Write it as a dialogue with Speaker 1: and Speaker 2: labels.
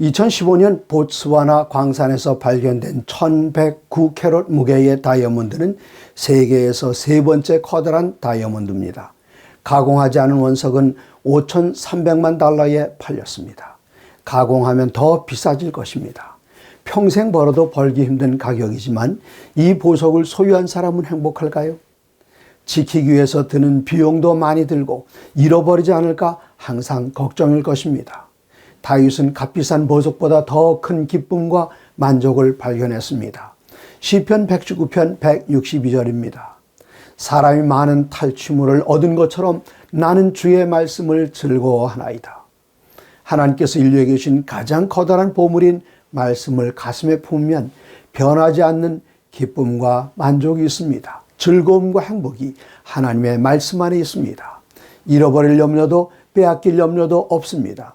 Speaker 1: 2015년 보츠와나 광산에서 발견된 1109캐럿 무게의 다이아몬드는 세계에서 세 번째 커다란 다이아몬드입니다. 가공하지 않은 원석은 5,300만 달러에 팔렸습니다. 가공하면 더 비싸질 것입니다. 평생 벌어도 벌기 힘든 가격이지만 이 보석을 소유한 사람은 행복할까요? 지키기 위해서 드는 비용도 많이 들고 잃어버리지 않을까 항상 걱정일 것입니다. 다윗은 값비싼 보석보다 더 큰 기쁨과 만족을 발견했습니다. 시편 119편 162절입니다. 사람이 많은 탈취물을 얻은 것처럼 나는 주의 말씀을 즐거워하나이다. 하나님께서 인류에게 주신 가장 커다란 보물인 말씀을 가슴에 품으면 변하지 않는 기쁨과 만족이 있습니다. 즐거움과 행복이 하나님의 말씀 안에 있습니다. 잃어버릴 염려도 빼앗길 염려도 없습니다.